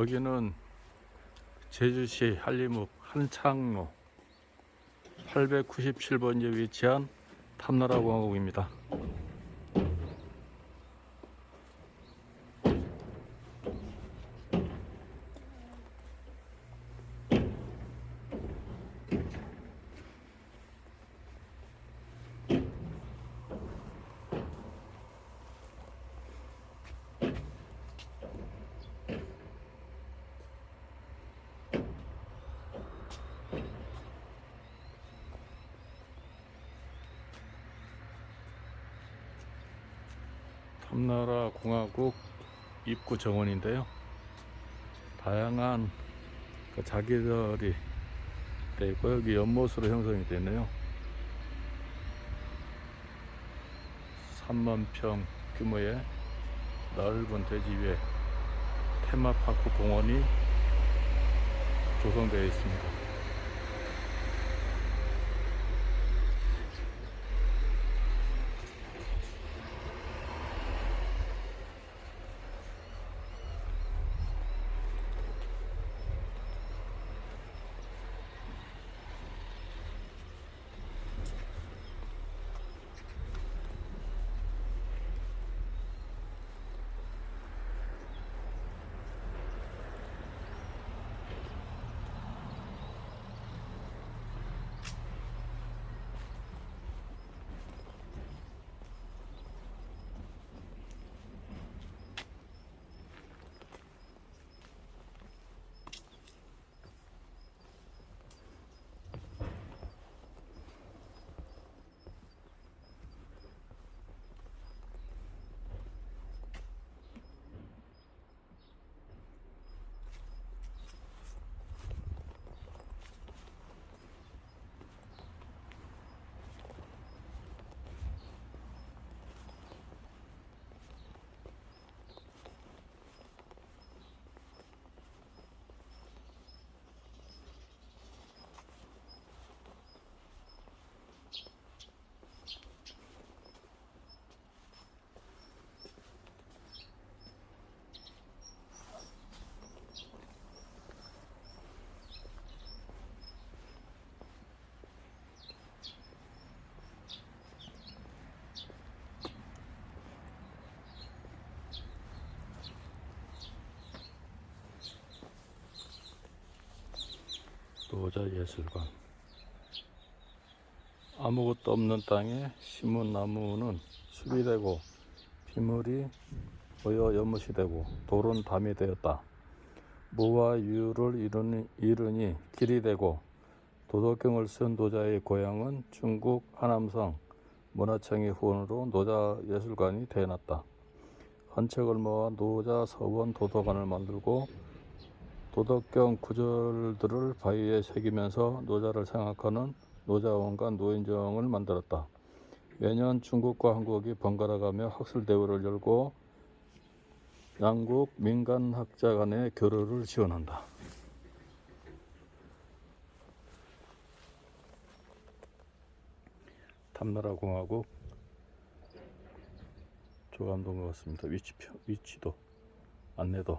여기는 제주시 한림읍 한창로 897번지에 위치한 탐나라 공화국입니다. 탐나라 공화국 입구 정원인데요. 다양한 그 자기들이 돼 있고 여기 연못으로 형성이 되네요. 3만 평 규모의 넓은 대지 위에 테마파크 공원이 조성되어 있습니다. 노자 예술관 아무것도 없는 땅에 심은 나무는 숲이 되고 비물이 모여 연못이 되고 돌은 담이 되었다. 무와 유를 이루니, 이루니 길이 되고 도덕경을 쓴 노자의 고향은 중국 하남성 문화청의 후원으로 노자 예술관이 되어났다. 한 책을 모아 노자 서원 도서관을 만들고 도덕경 구절들을 바위에 새기면서 노자를 생각하는 노자원과 노인정을 만들었다. 매년 중국과 한국이 번갈아가며 학술 대회를 열고 양국 민간 학자 간의 교류를 지원한다. 탐나라 공화국 조감동 것 같습니다. 위치표, 위치도 안내도